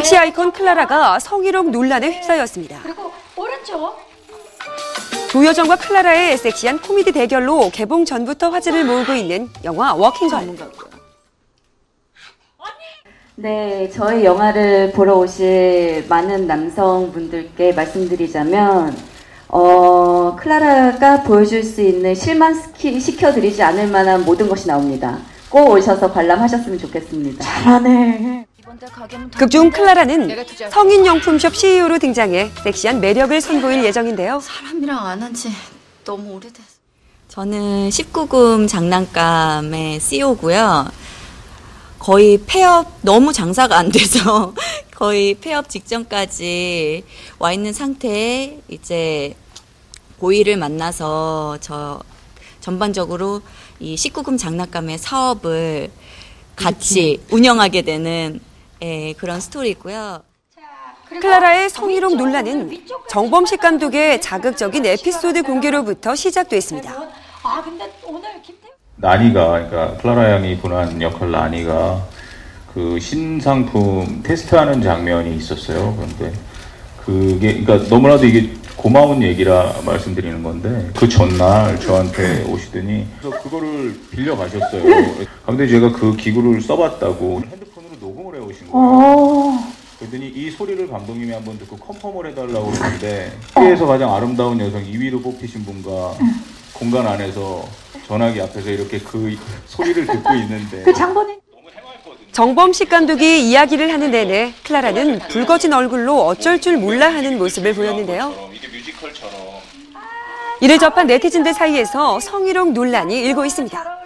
섹시 아이콘 클라라가 성희롱 논란에 휩싸였습니다. 그리고 오른쪽 조여정과 클라라의 섹시한 코미디 대결로 개봉 전부터 화제를 모으고 있는 영화 워킹걸. 네, 저희 영화를 보러 오실 많은 남성분들께 말씀드리자면, 어, 클라라가 보여줄 수 있는 실망시켜드리지 않을 만한 모든 것이 나옵니다. 꼭 오셔서 관람하셨으면 좋겠습니다. 잘하네. 극중 클라라는 성인 용품숍 CEO로 등장해 섹시한 매력을 선보일 예정인데요. 사람이랑 안 한 지 너무 오래됐어. 저는 19금 장난감의 CEO고요. 거의 폐업 너무 장사가 안 돼서 거의 폐업 직전까지 와 있는 상태에 이제 고이를 만나서 저 전반적으로 이 19금 장난감의 사업을 같이 운영하게 되는 예, 그런 스토리고요. 클라라의 성희롱 논란은 정범식 감독의 자극적인 에피소드 공개로부터 시작됐습니다. 아 근데 오늘 김태우 나니가 그러니까 클라라 양이 분한 역할 나니가 그 신상품 테스트하는 장면이 있었어요. 그런데 그게 그러니까 너무나도 이게 고마운 얘기라 말씀드리는 건데 그 전날 저한테 오시더니 그래서 그거를 빌려 가셨어요. 근데 제가 그 기구를 써봤다고 거예요. 어. 그랬더니 이 소리를 감독님이 한번 듣고 컨펌을 해달라고 그러는데 세계에서 가장 아름다운 여성 2위로 뽑히신 분과 공간 안에서 전화기 앞에서 이렇게 그 소리를 듣고 있는데 그 장본인 정범식 감독이 이야기를 하는 내내 클라라는 붉어진 얼굴로 어쩔 줄 몰라 하는 모습을 보였는데요. 이게 뮤지컬처럼 이를 접한 네티즌들 사이에서 성희롱 논란이 일고 있습니다.